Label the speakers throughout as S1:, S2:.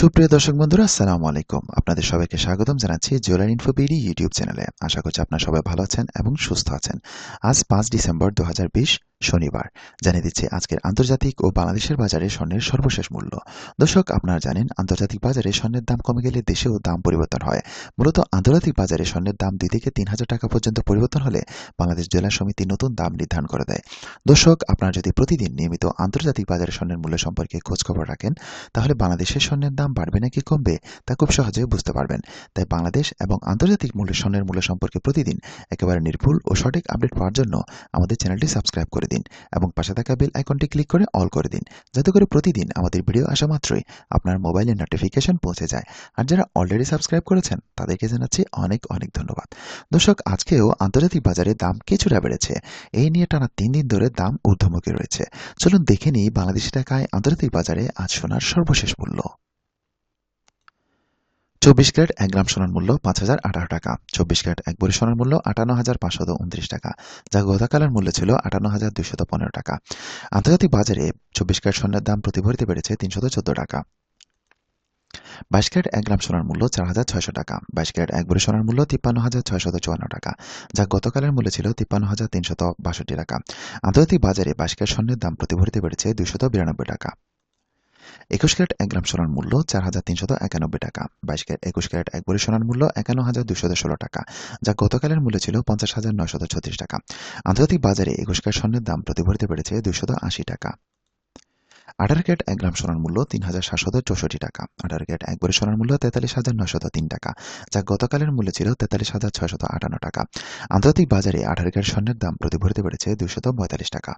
S1: সুপ্রিয় দর্শক বন্ধুরা, আসসালামু আলাইকুম। আপনাদের সবাইকে স্বাগতম জানাচ্ছি জুয়েলার ইনফো বিডি ইউটিউব চ্যানেলে। আশা করছি আপনারা সবাই ভালো আছেন এবং সুস্থ আছেন। আজ পাঁচ ডিসেম্বর দু হাজার বিশ শনিবার। জানিয়ে দিচ্ছে, আজকের আন্তর্জাতিক ও বাংলাদেশের বাজারে স্বর্ণের সর্বশেষ মূল্য। দর্শক, আপনারা জানেন, আন্তর্জাতিক বাজারে স্বর্ণের দাম কমে গেলে দেশেও দাম পরিবর্তন হয়। মূলত আন্তর্জাতিক বাজারে স্বর্ণের দাম দুই থেকে তিন হাজার টাকা পর্যন্ত পরিবর্তন হলে বাংলাদেশ জেলা সমিতি নতুন দাম নির্ধারণ করে দেয়। দর্শক, আপনারা যদি প্রতিদিন নিয়মিত আন্তর্জাতিক বাজারে স্বর্ণের মূল্য সম্পর্কে খোঁজখবর রাখেন, তাহলে বাংলাদেশের স্বর্ণের দাম বাড়বে নাকি কমবে তা খুব সহজে বুঝতে পারবেন। তাই বাংলাদেশ এবং আন্তর্জাতিক মূল্য স্বর্ণের মূল্য সম্পর্কে প্রতিদিন একেবারে নির্ভুল ও সঠিক আপডেট পাওয়ার জন্য আমাদের চ্যানেলটি সাবস্ক্রাইব করে দিন এবং পাশে থাকা বেল আইকনটি ক্লিক করে অল করে দিন। যাতে করে প্রতিদিন আমাদের ভিডিও আসা মাত্রই আপনার মোবাইলে নোটিফিকেশন পৌঁছে যায়। আর যারা অলরেডি সাবস্ক্রাইব করেছেন, তাদেরকে জানাচ্ছি অনেক অনেক ধন্যবাদ। দর্শক, আজকেও আন্তর্জাতিক বাজারে দাম কিছুটা বেড়েছে। এই নিয়ে টানা তিন দিন ধরে দাম ঊর্ধ্বমুখী রয়েছে। চলুন দেখে নিই বাংলাদেশি টাকায় আন্তর্জাতিক বাজারে আজ সোনার সর্বশেষ মূল্য। চব্বিশ ক্যারেট এক গ্রাম সোনার মূল্য পাঁচ হাজার আঠারো টাকা। চব্বিশ ক্যারেট এক বড়ি সোনার মূল্য আটান্ন হাজার পাঁচশত উনত্রিশ টাকা, যা গতকালের মূল্য ছিল আটান্ন হাজার দুইশত পনেরো টাকা। আন্তর্জাতিক বাজারে চব্বিশ ক্যারেট স্বর্ণের দাম প্রতি ভরিতে বেড়েছে তিনশত চোদ্দ টাকা। বাইশ ক্যারেট এক গ্রাম সোনার মূল্য চার হাজার ছয়শো টাকা, বাইশ ক্যারেট এক বড়ি সোনার মূল্য তিপ্পান্ন হাজার ছয়শত চুয়ান্ন টাকা, যা গতকালের মূল্য ছিল তিপ্পান্ন হাজার তিনশত বাষট্টি টাকা। আন্তর্জাতিক বাজারে বাইশ ক্যারেট স্বর্ণের দাম প্রতি ভরিতে বেড়েছে দুইশত বিরানব্বই টাকা। একুশ ক্যারেট এক গ্রাম সোনার মূল্য, চার হাজার তিনশত একানব্বই টাকা। বাইশ ক্যারেট একুশ ক্যারেট এক বড়ি সোনার মূল্য, একান্ন হাজার দুশত ষোলো টাকা, যা গতকালের মূল্য ছিল পঞ্চাশ হাজার নয়শত ছত্রিশ টাকা। আন্তর্জাতিক বাজারে একুশ ক্যারেট স্বর্ণের দাম প্রতি ভরিতে বেড়েছে দুইশত আশি টাকা। আঠারো ক্যারেট এক গ্রাম সোনার মূল্য, তিন হাজার সাতশত চৌষট্টি টাকা। আঠারো ক্যারেট এক বড়ি সোনার মূল্য, তেতাল্লিশ হাজার নয়শত তিন টাকা, যা গতকালের মূল্য ছিল তেতাল্লিশ হাজার ছয়শত আটান্ন টাকা। আন্তর্জাতিক বাজারে আঠারো ক্যারেট স্বর্ণের দাম প্রতি ভরিতে বেড়েছে দুইশত পঁয়তাল্লিশ টাকা।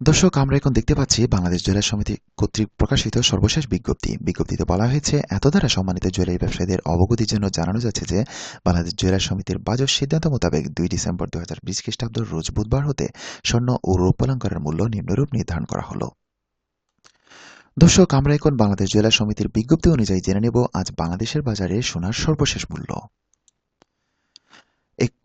S1: দর্শক, আমরা এখন দেখতে পাচ্ছি বাংলাদেশ জুয়েলার সমিতি কর্তৃক প্রকাশিত সর্বশেষ বিজ্ঞপ্তি। বিজ্ঞপ্তিতে বলা হয়েছে, এত দ্বারা সম্মানিত জুয়েলারি ব্যবসায়ীদের অবগতির জন্য জানানো যাচ্ছে যে, বাংলাদেশ জুয়েলার সমিতির বাজেট সিদ্ধান্ত মোতাবেক দুই ডিসেম্বর দু হাজার বিশ খ্রিস্টাব্দ রোজ বুধবার হতে স্বর্ণ ও রূপালঙ্কারের মূল্য নিম্নরূপ নির্ধারণ করা হলো। দর্শক, আমরা এখন বাংলাদেশ জুয়েলার সমিতির বিজ্ঞপ্তি অনুযায়ী জেনে নেব, আজ বাংলাদেশের বাজারে সোনার সর্বশেষ মূল্য।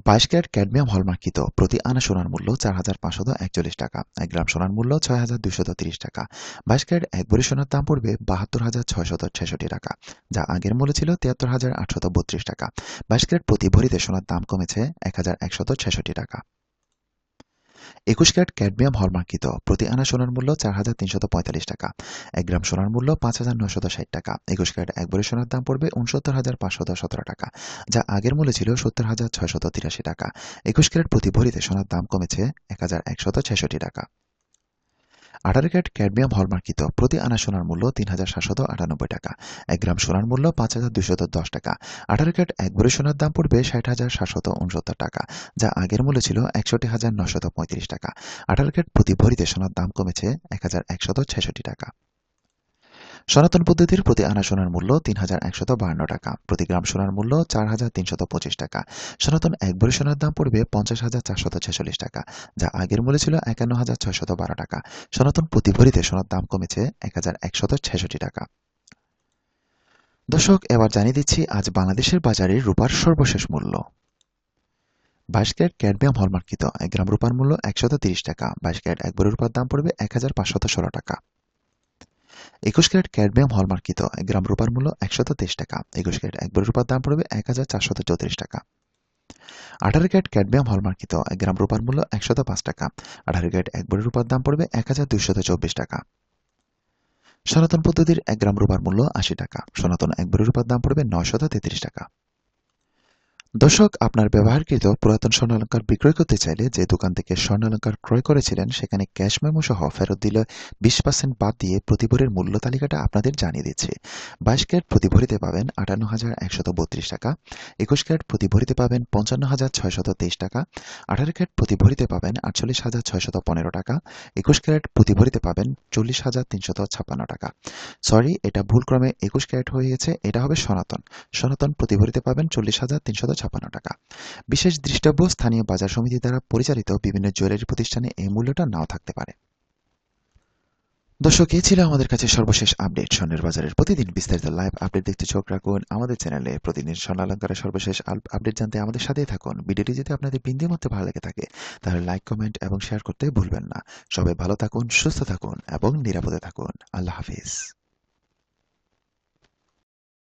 S1: বাইশ ক্যারেট ক্যাডমিয়াম হলমার্কিত প্রতি আনা সোনার মূল্য চার হাজার পাঁচশত একচল্লিশ টাকা। এক গ্রাম সোনার মূল্য ছয় হাজার দুইশত তিরিশ টাকা। বাইশ ক্যারেট এক ভরি সোনার দাম পড়বে বাহাত্তর হাজার ছয়শত ছেষট্টি টাকা, যা আগের মূল্য ছিল তিয়াত্তর হাজার আটশত বত্রিশ টাকা। বাইশ ক্যারেট প্রতি ভরিতে সোনার দাম কমেছে এক হাজার একশত ছেষট্টি টাকা। একুশ ক্যারেট ক্যাডমিয়াম হলমার্কিত। প্রতি আনা সোনার মূল্য চার হাজার তিনশত পঁয়তাল্লিশ টাকা। এক গ্রাম সোনার মূল্য পাঁচ হাজার নশত ষাট টাকা। একুশ ক্যারেট এক ভরি সোনার দাম পড়বে উনসত্তর হাজার পাঁচশত সতেরো টাকা, যা আগের মূল্য ছিল সত্তর হাজার ছয়শত তিরাশি টাকা। একুশ ক্যারেট প্রতি ভরিতে সোনার দাম কমেছে এক হাজার একশত ছেষট্টি টাকা। আঠারো ক্যারেট ক্যাডমিয়াম হলমার্কিত প্রতি আনা সোনার মূল্য তিন হাজার সাতশত আটানব্বই টাকা। এক গ্রাম সোনার মূল্য পাঁচ হাজার দুশত দশ টাকা। আঠারো ক্যারেট এক ভরি সোনার দাম পড়বে ষাট হাজার সাতশত উনসত্তর টাকা, যা আগের মূল্য ছিল একষট্টি হাজার নশত পঁয়ত্রিশ টাকা। আঠারো ক্যারেট প্রতি ভরিতে সোনার দাম কমেছে এক হাজার একশত ছেষট্টি টাকা। সনাতন পদ্ধতির প্রতি আনা সোনার মূল্য তিন হাজার একশত বাহান্ন টাকা। প্রতি গ্রাম সোনার মূল্য চার হাজার তিনশত পঁচিশ টাকা। সনাতন এক ভরি সোনার দাম পড়বে পঞ্চাশ হাজার চারশত ছেচল্লিশ টাকা, যা আগের মূল্য ছিল একান্ন হাজার ছয়শত বারো টাকা। সনাতন প্রতি ভরিতে সোনার দাম কমেছে এক হাজার একশত ছেষট্টি টাকা। দর্শক, এবার জানিয়ে দিচ্ছি, আজ বাংলাদেশের বাজারে রূপার সর্বশেষ মূল্য। বাইশ ক্যারেট ক্যাডমিয়াম হলমার্কিত এক গ্রাম রূপার মূল্য একশত তিরিশ টাকা। বাইশ ক্যারেট এক বড়ি রূপার দাম পড়বে এক হাজার পাঁচশত ষোলো টাকা। একুশ ক্যারেট ক্যাডমিয়াম হলমার্কিত এক গ্রাম রূপার মূল্য একশত তেইশ টাকা। একুশ ক্যারেট এক বড় রূপার দাম পড়বে এক হাজার চারশত চৌত্রিশ টাকা। আঠারো ক্যারেট ক্যাডমিয়াম হলমার্কিত এক গ্রাম রূপার মূল্য একশত পাঁচ টাকা। আঠারো ক্যারেট এক বড় রূপার দাম পড়বে এক হাজার দুইশত চব্বিশ টাকা। সনাতন পদ্ধতির এক গ্রাম রূপার মূল্য আশি টাকা। সনাতন এক বড় রূপার দাম পড়বে নয়শত তেত্রিশ টাকা। দর্শক, আপনার ব্যবহারকৃত পুরাতন স্বর্ণালঙ্কার বিক্রয় করতে চাইলে যে দোকান থেকে স্বর্ণালঙ্কার ক্রয় করেছিলেন, সেখানে ক্যাশ মেমো সহ ফেরত দিলে বিশ পার্সেন্ট বাদ দিয়ে প্রতিভরের মূল্য তালিকাটা আপনাদের জানিয়ে দিচ্ছে। বাইশ ক্যারেট প্রতি ভরিতে পাবেন আটান্ন হাজার একশত বত্রিশ টাকা, একুশ ক্যারেট প্রতি ভরিতে পাবেন পঞ্চান্ন হাজার ছয়শত তেইশ টাকা, আঠারো ক্যারেট প্রতি ভরিতে পাবেন আটচল্লিশ হাজার ছয়শত পনেরো টাকা, একুশ ক্যারেট প্রতিভরিতে পাবেন চল্লিশ হাজার তিনশত ছাপ্পান্ন টাকা। সরি, এটা ভুলক্রমে একুশ ক্যারেট হয়ে গেছে, এটা হবে সনাতন। সনাতন প্রতি ভরিতে পাবেন চল্লিশ হাজার তিনশত ছাপ্পান্ন টাকা। বিশেষ দৃষ্টব্য স্থানীয় বাজার সমিতি দ্বারা পরিচালিত বিভিন্ন জুয়েলারি প্রতিষ্ঠানে এই মূল্যটা নাও থাকতে পারে। দর্শক এই ছিল আমাদের কাছে সর্বশেষ আপডেট। স্বর্ণের বাজারের প্রতিদিন বিস্তারিত লাইভ আপডেট দেখতে চোখ রাখুন আমাদের চ্যানেলে। প্রতিদিন স্বর্ণালঙ্কারের সর্বশেষ আপডেট জানতে আমাদের সাথেই থাকুন। ভিডিওটি যদি আপনাদের বিন্দুর মধ্যে ভালো লেগে থাকে, তাহলে লাইক, কমেন্ট এবং শেয়ার করতে ভুলবেন না। সবাই ভালো থাকুন, সুস্থ থাকুন এবং নিরাপদে থাকুন। আল্লাহ হাফিজ।